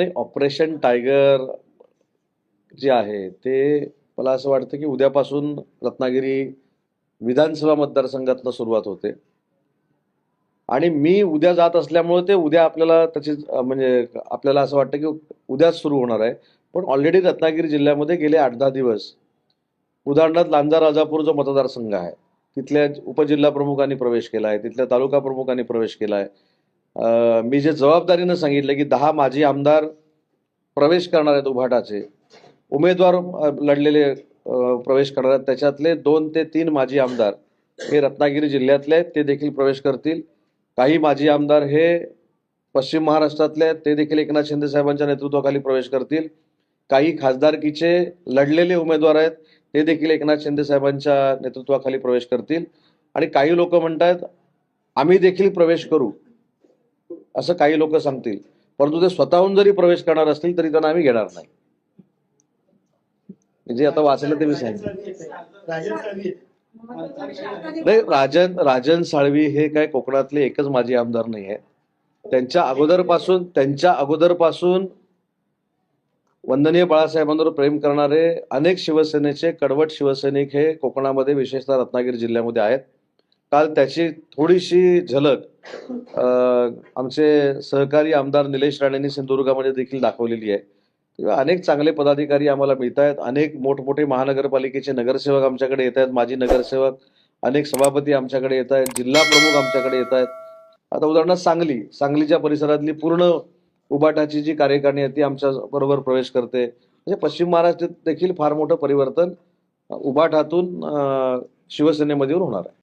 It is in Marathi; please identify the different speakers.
Speaker 1: नाही ऑपरेशन टायगर जे आहे ते मला असं वाटतं की उद्यापासून रत्नागिरी विधानसभा मतदारसंघातनं सुरुवात होते. आणि मी उद्या जात असल्यामुळे ते उद्या आपल्याला त्याची म्हणजे आपल्याला असं वाटतं की उद्याच सुरू होणार आहे. पण ऑलरेडी रत्नागिरी जिल्ह्यामध्ये गेले आठ दहा दिवस. उदाहरणार्थ लांजा राजापूर जो मतदारसंघ आहे तिथल्या उपजिल्हा प्रमुखांनी प्रवेश केला आहे तिथल्या तालुका प्रमुखांनी प्रवेश केला आहे. मी जे जबाबदारीनं सांगितलं की दहा माजी आमदार प्रवेश करणार आहेत उभाटाचे उमेदवार लढलेले प्रवेश करणार आहेत. त्याच्यातले दोन ते तीन माजी आमदार हे रत्नागिरी जिल्ह्यातले आहेत ते देखील प्रवेश करतील. काही माजी आमदार हे पश्चिम महाराष्ट्रातले आहेत ते देखील एकनाथ शिंदे साहेबांच्या नेतृत्वाखाली प्रवेश करतील. काही खासदारकीचे लढलेले उमेदवार आहेत ते देखील एकनाथ शिंदे साहेबांच्या नेतृत्वाखाली प्रवेश करतील. आणि काही लोक म्हणतात आम्ही देखील प्रवेश करू. असं काही लोक सांगतील. परंतु ते स्वतःहून जरी प्रवेश करणार असतील तरी त्यांना आम्ही घेणार नाही. म्हणजे आता वाचलं ते मी सांगितलं
Speaker 2: राजन साळवी
Speaker 1: नाही राजन राजन साळवी हे काय कोकणातले एकच माजी आमदार नाही आहे त्यांच्या अगोदरपासून त्यांच्या अगोदरपासून वंदनीय बाळासाहेबांवर प्रेम करणारे अनेक शिवसेनेचे कडवट शिवसैनिक हे कोकणामध्ये विशेषतः रत्नागिरी जिल्ह्यामध्ये आहेत. काल त्याची थोडीशी झलक आमचे सहकारी आमदार निलेश राणेंनी सिंधुदुर्गामध्ये देखील दाखवलेली आहे. अनेक चांगले पदाधिकारी आम्हाला मिळत आहेत अनेक मोठमोठे महानगरपालिकेचे नगरसेवक आमच्याकडे येत आहेत माजी नगरसेवक अनेक सभापती आमच्याकडे येत आहेत जिल्हा प्रमुख आमच्याकडे येत आहेत आता उदाहरणार्थ सांगली. सांगलीच्या परिसरातली पूर्ण उबाटाची जी कार्यकारिणी आहे ती आमच्या बरोबर प्रवेश करते. म्हणजे पश्चिम महाराष्ट्रात देखील फार मोठं परिवर्तन उबाटातून शिवसेनेमध्ये होणार आहे.